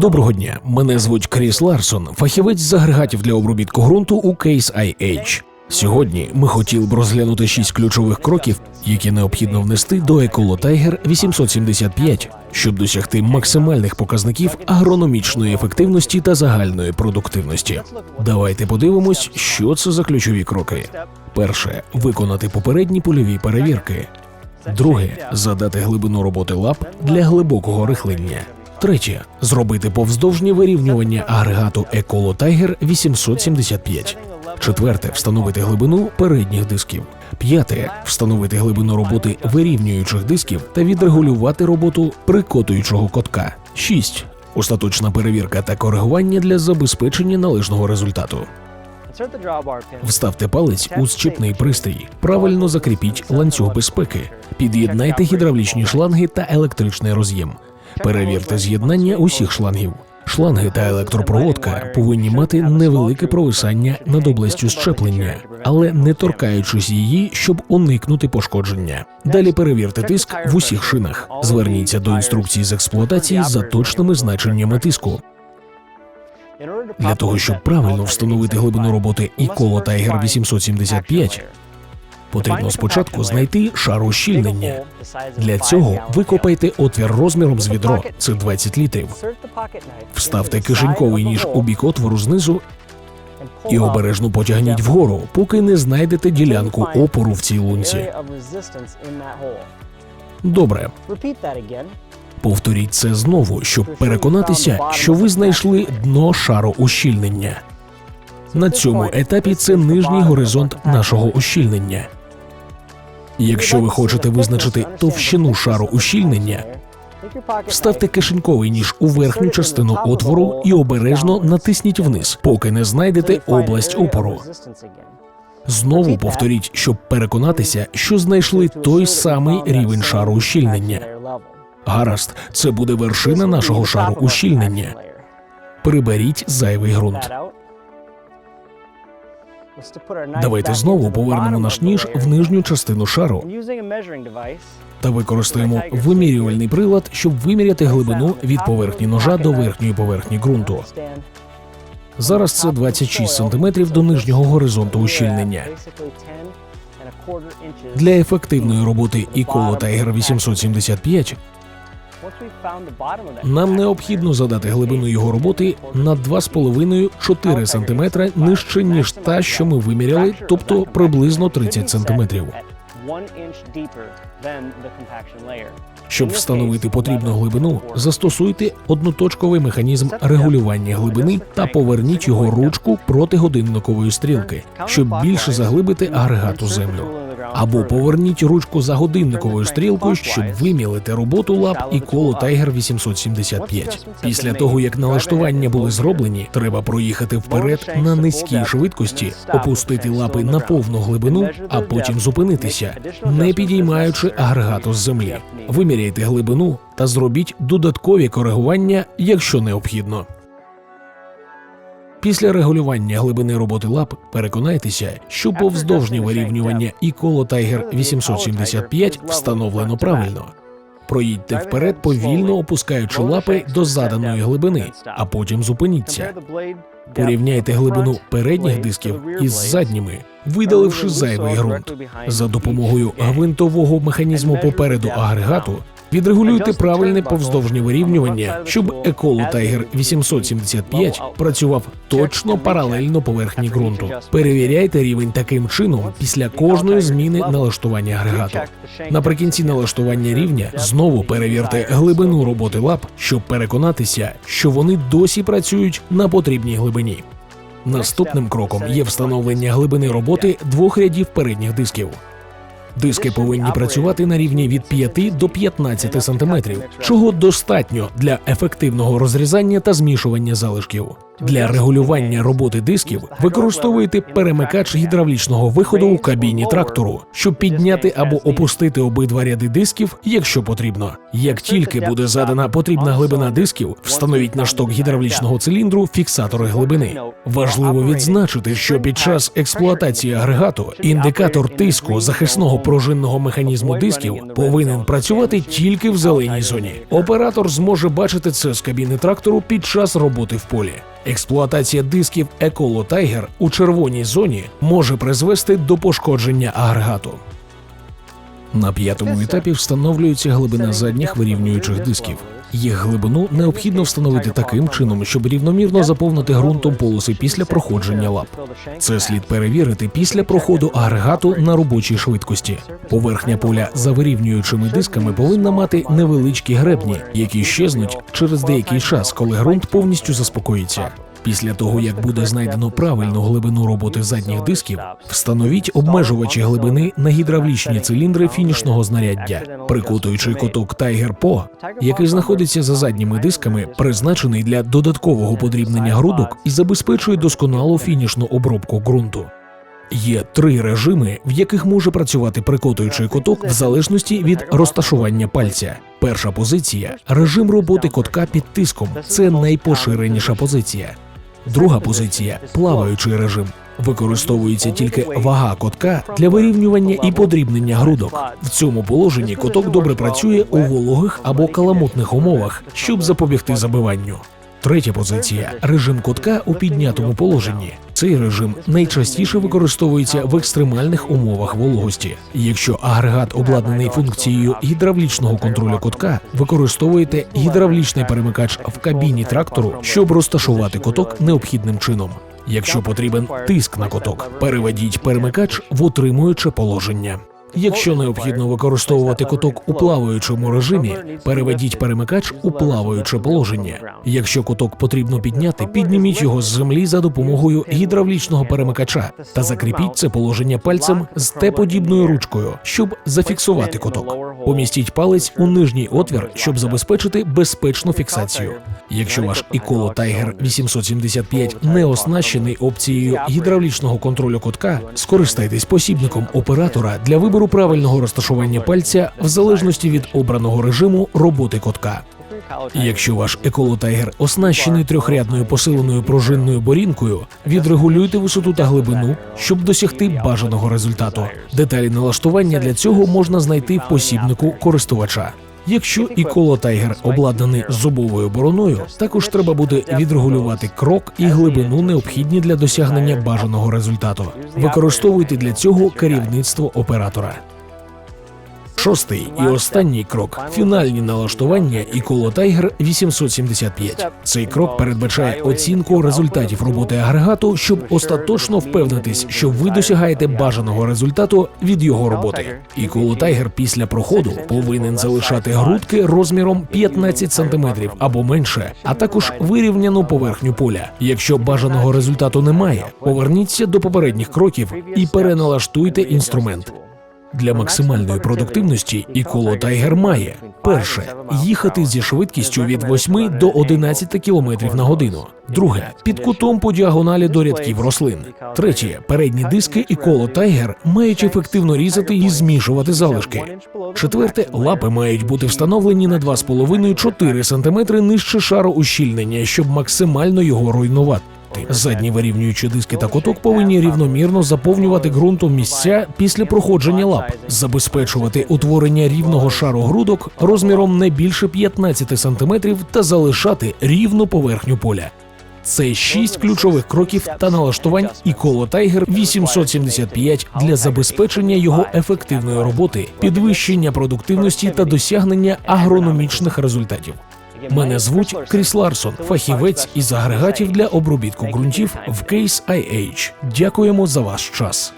Доброго дня, мене звуть Кріс Ларсон, фахівець з агрегатів для обробітку ґрунту у Case IH. Сьогодні ми хотіли б розглянути шість ключових кроків, які необхідно внести до Tiger 875, щоб досягти максимальних показників агрономічної ефективності та загальної продуктивності. Давайте подивимось, що це за ключові кроки. Перше виконати попередні польові перевірки. Друге задати глибину роботи лап для глибокого рихлення. Третє зробити повздовжнє вирівнювання агрегату Ecolo Tiger 875. Четверте встановити глибину передніх дисків. П'яте встановити глибину роботи вирівнюючих дисків та відрегулювати роботу прикотуючого котка. Шість остаточна перевірка та коригування для забезпечення належного результату. Вставте палець у зчіпний пристрій, правильно закріпіть ланцюг безпеки, під'єднайте гідравлічні шланги та електричний роз'єм. Перевірте з'єднання усіх шлангів. Шланги та електропроводка повинні мати невелике провисання над областю щеплення, але не торкаючись її, щоб уникнути пошкодження. Далі перевірте тиск в усіх шинах. Зверніться до інструкції з експлуатації за точними значеннями тиску. Для того, щоб правильно встановити глибину роботи і коло Tiger 875, потрібно спочатку знайти шар ущільнення. Для цього викопайте отвір розміром з відро, це 20 літрів. Вставте кишеньковий ніж у бік отвору знизу і обережно потягніть вгору, поки не знайдете ділянку опору в цій лунці. Добре, повторіть це знову, щоб переконатися, що ви знайшли дно шару ущільнення. На цьому етапі це нижній горизонт нашого ущільнення. Якщо ви хочете визначити товщину шару ущільнення, вставте кишеньковий ніж у верхню частину отвору і обережно натисніть вниз, поки не знайдете область опору. Знову повторіть, щоб переконатися, що знайшли той самий рівень шару ущільнення. Гаразд, це буде вершина нашого шару ущільнення. Приберіть зайвий ґрунт. Давайте знову повернемо наш ніж в нижню частину шару та використаємо вимірювальний прилад, щоб виміряти глибину від поверхні ножа до верхньої поверхні ґрунту. Зараз це 26 см до нижнього горизонту ущільнення. Для ефективної роботи і коло Tiger 875 нам необхідно задати глибину його роботи на 2,5-4 см нижче, ніж та, що ми виміряли, тобто приблизно 30 см. Щоб встановити потрібну глибину, застосуйте одноточковий механізм регулювання глибини та поверніть його ручку проти годинникової стрілки, щоб більше заглибити агрегат у землю. Або поверніть ручку за годинниковою стрілкою, щоб вимілити роботу лап і коло Tiger 875. Після того як налаштування були зроблені, треба проїхати вперед на низькій швидкості, опустити лапи на повну глибину, а потім зупинитися, не підіймаючи агрегату з землі. Виміряйте глибину та зробіть додаткові коригування, якщо необхідно. Після регулювання глибини роботи лап переконайтеся, що повздовжнє вирівнювання і коло Tiger 875 встановлено правильно. Проїдьте вперед, повільно опускаючи лапи до заданої глибини, а потім зупиніться. Порівняйте глибину передніх дисків із задніми, видаливши зайвий ґрунт. За допомогою гвинтового механізму попереду агрегату Відрегулюйте правильне повздовжнє вирівнювання, щоб Ecolo Tiger 875 працював точно паралельно поверхні ґрунту. Перевіряйте рівень таким чином після кожної зміни налаштування агрегату. Наприкінці налаштування рівня знову перевірте глибину роботи лап, щоб переконатися, що вони досі працюють на потрібній глибині. Наступним кроком є встановлення глибини роботи двох рядів передніх дисків. Диски повинні працювати на рівні від 5 до 15 сантиметрів, чого достатньо для ефективного розрізання та змішування залишків. Для регулювання роботи дисків використовуйте перемикач гідравлічного виходу у кабіні трактору, щоб підняти або опустити обидва ряди дисків, якщо потрібно. Як тільки буде задана потрібна глибина дисків, встановіть на шток гідравлічного циліндру фіксатори глибини. Важливо відзначити, що під час експлуатації агрегату індикатор тиску захисного пружинного механізму дисків повинен працювати тільки в зеленій зоні. Оператор зможе бачити це з кабіни трактору під час роботи в полі. Експлуатація дисків Ecolo Tiger у червоній зоні може призвести до пошкодження агрегату. На п'ятому етапі встановлюється глибина задніх вирівнюючих дисків. Їх глибину необхідно встановити таким чином, щоб рівномірно заповнити ґрунтом полоси після проходження лап. Це слід перевірити після проходу агрегату на робочій швидкості. Поверхня поля за вирівнюючими дисками повинна мати невеличкі гребні, які щезнуть через деякий час, коли ґрунт повністю заспокоїться. Після того, як буде знайдено правильну глибину роботи задніх дисків, встановіть обмежувачі глибини на гідравлічні циліндри фінішного знаряддя. Прикутуючий коток Tiger Po, який знаходиться за задніми дисками, призначений для додаткового подрібнення грудок і забезпечує досконалу фінішну обробку ґрунту. Є три режими, в яких може працювати прикотуючий коток в залежності від розташування пальця. Перша позиція режим роботи котка під тиском. Це найпоширеніша позиція. Друга позиція плаваючий режим. Використовується тільки вага котка для вирівнювання і подрібнення грудок. В цьому положенні коток добре працює у вологих або каламутних умовах, щоб запобігти забиванню. Третя позиція режим котка у піднятому положенні. Цей режим найчастіше використовується в екстремальних умовах вологості. Якщо агрегат обладнаний функцією гідравлічного контролю котка, використовуєте гідравлічний перемикач в кабіні трактору, щоб розташувати коток необхідним чином. Якщо потрібен тиск на коток, переведіть перемикач в утримуюче положення. Якщо необхідно використовувати коток у плаваючому режимі, переведіть перемикач у плаваюче положення. Якщо коток потрібно підняти, підніміть його з землі за допомогою гідравлічного перемикача та закріпіть це положення пальцем з Т-подібною ручкою, щоб зафіксувати коток. Помістіть палець у нижній отвір, щоб забезпечити безпечну фіксацію. Якщо ваш Ecolo Tiger 875 не оснащений опцією гідравлічного контролю котка, скористайтесь посібником оператора для вибору правильного розташування пальця в залежності від обраного режиму роботи котка. Якщо ваш еколотайгер оснащений трьохрядною посиленою пружинною борінкою, відрегулюйте висоту та глибину, щоб досягти бажаного результату. Деталі налаштування для цього можна знайти в посібнику користувача. Якщо і коло тайгер обладнаний зубовою бороною, також треба буде відрегулювати крок і глибину необхідні для досягнення бажаного результату. Використовуйте для цього керівництво оператора. Шостий і останній крок фінальні налаштування Ecolo Tiger 875. Цей крок передбачає оцінку результатів роботи агрегату, щоб остаточно впевнитись, що ви досягаєте бажаного результату від його роботи. Ecolo Tiger після проходу повинен залишати грудки розміром 15 см або менше, а також вирівняну поверхню поля. Якщо бажаного результату немає, поверніться до попередніх кроків і переналаштуйте інструмент. Для максимальної продуктивності Ecolo Tiger має перше їхати зі швидкістю від 8 до 11 км на годину. Друге під кутом по діагоналі до рядків рослин. Третє передні диски Ecolo Tiger мають ефективно різати і змішувати залишки. Четверте лапи мають бути встановлені на 2,5-4 см нижче шару ущільнення, щоб максимально його руйнувати. Задні вирівнюючі диски та коток повинні рівномірно заповнювати ґрунтом місця після проходження лап, забезпечувати утворення рівного шару грудок розміром не більше 15 см та залишати рівну поверхню поля. Це шість ключових кроків та налаштувань Ecolo Tiger 875 для забезпечення його ефективної роботи, підвищення продуктивності та досягнення агрономічних результатів. Мене звуть Кріс Ларсон, фахівець із агрегатів для обробітку ґрунтів в Case IH. Дякуємо за ваш час.